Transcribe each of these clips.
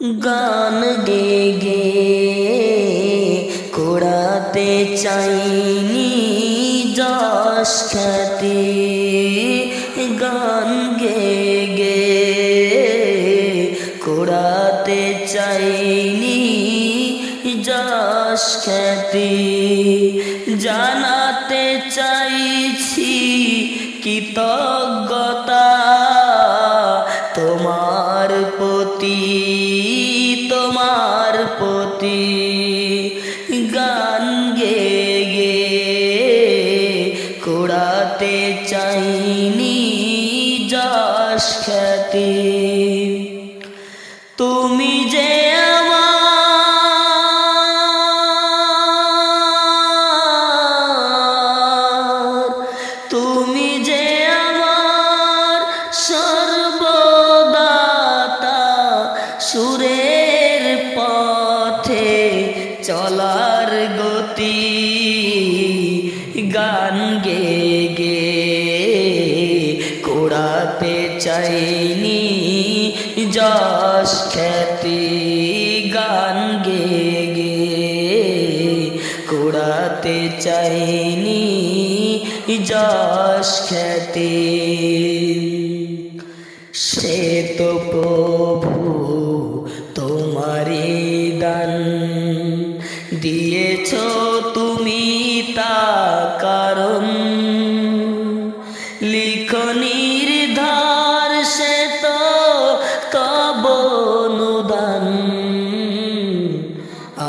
গান গে গে কোড়াতে চাইনি যশ খ্যাতি। গান গে গে কোড়াতে চাইনি যশ খ্যাতি। জানাতে চাইছি কৃতজ্ঞতা তোমার প্রতি। গান গে গে কোড়াতে চাইনি যশ খ্যাতি। তুমি যে তুমি সুরের পথে চলার গতি গান গে গে কোড়াতে চাইনি যশ খ্যাতি গান গে গে কোড়াতে চাইনি যশ খ্যাতি সে তো তুমি তা কারণ। লিখনির ধার সে তো তব অনুদান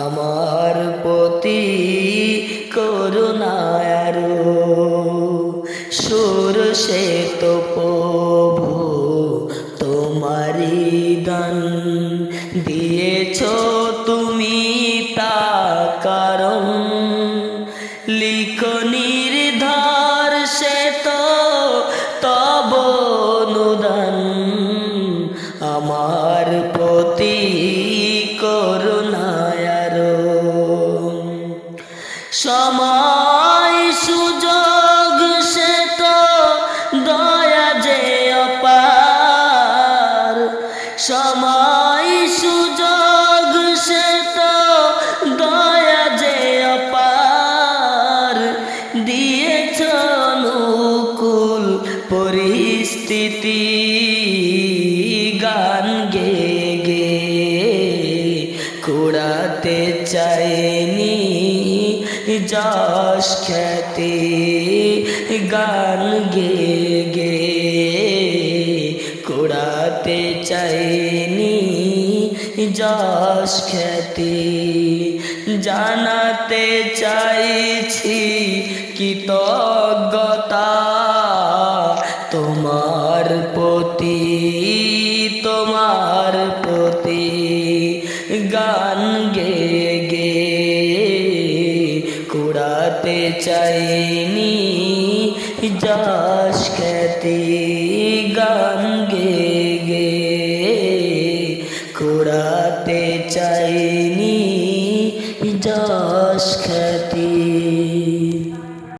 আমার প্রতি সুর সে আমার প্রতি করুণায়ারো সময়, সুযোগ, সে তো দয়া যে অপার। সময়, সুযোগ, সে তো দয়া যে অপার। দিয়েছ অনুকূল পরিস্থিতি। চাইনি যশ খ্যাতি গান গে গে কুড়াতে চাইনি যশ খ্যাতি জানাতে চাইছি কৃতজ্ঞতা তোমার প্রতি তোমার প্রতি। গান গে গে চাইনি। যাস খ্যাতি গান গে গে। কুড়াতে চাইনি। যাস খ্যাতি